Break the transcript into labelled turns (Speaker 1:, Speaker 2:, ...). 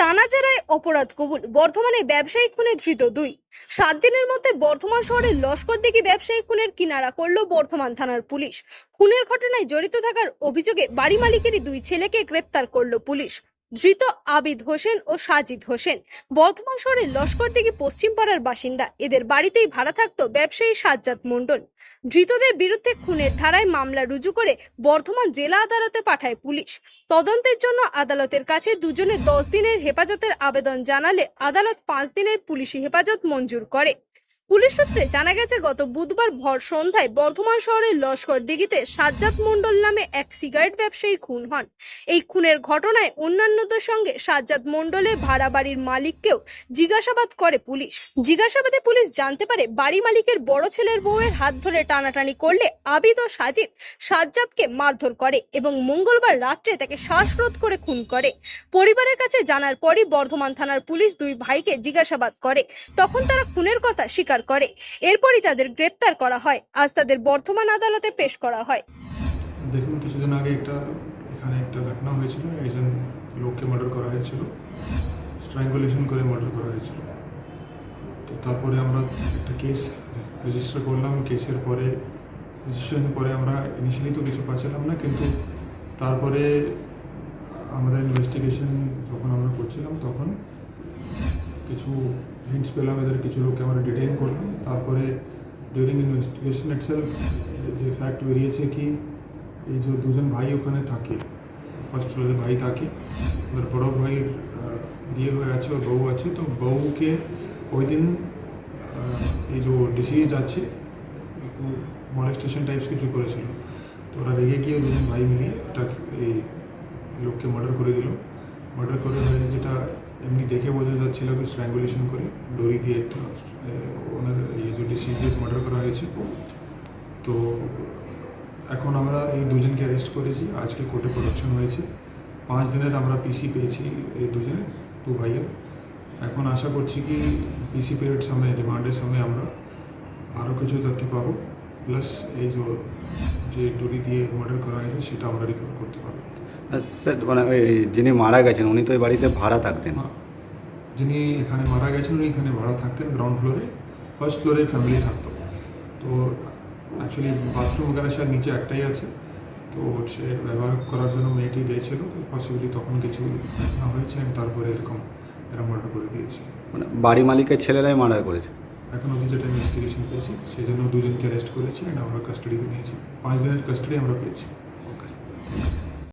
Speaker 1: টানা জেরায় অপরাধ। কবুল বর্ধমানে ব্যবসায়ী খুনে ধৃত দুই। সাত দিনের মধ্যে বর্ধমান শহরের লস্কর দিকে ব্যবসায়ী খুনের কিনারা করল বর্ধমান থানার পুলিশ। খুনের ঘটনায় জড়িত থাকার অভিযোগে বাড়ি মালিকেরই দুই ছেলেকে গ্রেপ্তার করল পুলিশ। ধৃত আবিদ হোসেন ও সাজিদ হোসেন। বর্ধমান শহরের লস্কর দিঘি পশ্চিম পাড়ার বাসিন্দা। এদের বাড়িতেই ভাড়া থাকতো ব্যবসায়ী সাজ্জাদ মণ্ডল। ধৃতদের বিরুদ্ধে খুনের ধারায় মামলা রুজু করে বর্ধমান জেলা আদালতে পাঠায় পুলিশ। তদন্তের জন্য আদালতের কাছে দুজনে দশ দিনের হেফাজতের আবেদন জানালে আদালত পাঁচ দিনের পুলিশি হেফাজত মঞ্জুর করে। পুলিশ সূত্রে জানা গেছে, গত বুধবার ভর সন্ধ্যায় বর্ধমান শহরের লস্কর দিঘিতে সাজ্জাদ মণ্ডল নামে এক সিগারেট ব্যবসায়ী খুন হন। এই খুনের ঘটনায় অন্যান্যদের সঙ্গে সাজ্জাদ মণ্ডলের ভাড়া বাড়ির মালিককেও জিজ্ঞাসাবাদ করে পুলিশ। জিজ্ঞাসাবাদে পুলিশ জানতে পারে, বাড়ি মালিকের বড় ছেলের বউয়ের হাত ধরে টানাটানি করলে আবিদ ও সাজিদ সাজ্জাদকে মারধর করে এবং মঙ্গলবার রাত্রে তাকে শ্বাসরোধ করে খুন করে। পরিবারের কাছে জানার পরই বর্ধমান থানার পুলিশ দুই ভাইকে জিজ্ঞাসাবাদ করে। তখন তারা খুনের কথা স্বীকার করে। এরপরই তাদের গ্রেপ্তার করা হয়। আজ তাদের বর্ধমান আদালতে পেশ করা হয়।
Speaker 2: দেখুন, কিছুদিন আগে একটা, এখানে একটা ঘটনা হয়েছিল। একজন লোককে মার্ডার করা হয়েছিল। স্ট্র্যাঙ্গুলেশন করে মার্ডার করা হয়েছিল। তো তারপরে আমরা একটা কেস রেজিস্টার করলাম। কেসের পরে রেজিস্ট্রেশনের পরে আমরা ইনিশিয়ালি তো কিছু পাচ্ছিলাম না, কিন্তু তারপরে আমাদের ইনভেস্টিগেশন যখন আমরা করছিলাম, তখন কিছু হিন্টস পেলাম এদের, কিছু লোককে আমরা ডিটেইন করলাম। তারপরে ডিউরিং ইনভেস্টিগেশন ইটসেলফ যে ফ্যাক্ট বেরিয়েছে কি, এই যে দুজন ভাই ওখানে থাকে ফার্স্ট ফ্লোরে ভাই থাকে, ওদের বড় ভাইয়ের বিয়ে হয়ে আছে, ওর বউ আছে। তো বউকে ওই দিন এই যে ডিসিজড আছে মলেস্টেশন টাইপস কিছু করেছিল। তো ওরা রেগে গিয়ে দুজন ভাই মিলে এই লোককে মার্ডার করে দিল। মার্ডার করে যেটা এমনি দেখে বোঝা যাচ্ছিল কি স্ট্র্যাঙ্গুলেশন করে। দড়ি দিয়ে একটা ওনার এই যে ডিসিজড মার্ডার করা হয়েছে। তো এখন আমরা এই দুজনকে অ্যারেস্ট করেছি। আজকে কোর্টে প্রোডাকশন হয়েছে। পাঁচ দিনের আমরা পিসি পেয়েছি এই দুজনে দু ভাইয়ের। এখন আশা করছি কি পিসি পিরিয়ড সময় রিমান্ডের সময় আমরা আরও কিছু তথ্য পাবো। প্লাস এই যে দড়ি দিয়ে মার্ডার করা হয়েছে, সেটা আমরা রিকভার করতে পারব।
Speaker 3: হ্যাঁ, স্যার মানে ওই যিনি মারা গেছেন উনি তো ওই বাড়িতে ভাড়া থাকতেন।
Speaker 2: হ্যাঁ, যিনি এখানে মারা গেছেন উনি এখানে ভাড়া থাকতেন গ্রাউন্ড ফ্লোরে ফার্স্ট ফ্লোরে ফ্যামিলি থাকতো। তো অ্যাকচুয়ালি বাথরুম ওখানে স্যার নিচে একটাই আছে। তো সে ব্যবহার করার জন্য মেয়েটি গিয়েছিল পসিবলি তখন কিছু না হয়েছে তারপরে এরকম এরকম মার্ডার করে দিয়েছি।
Speaker 3: মানে বাড়ি মালিকের ছেলেরাই মার্ডার করেছে?
Speaker 2: এখন আমি যেটা ইনভেস্টিগেশন পেয়েছি সেই জন্য দুজনকে অ্যারেস্ট করেছি আমরা কাস্টাডিতে নিয়েছি। পাঁচ দিনের কাস্টাডি আমরা পেয়েছি।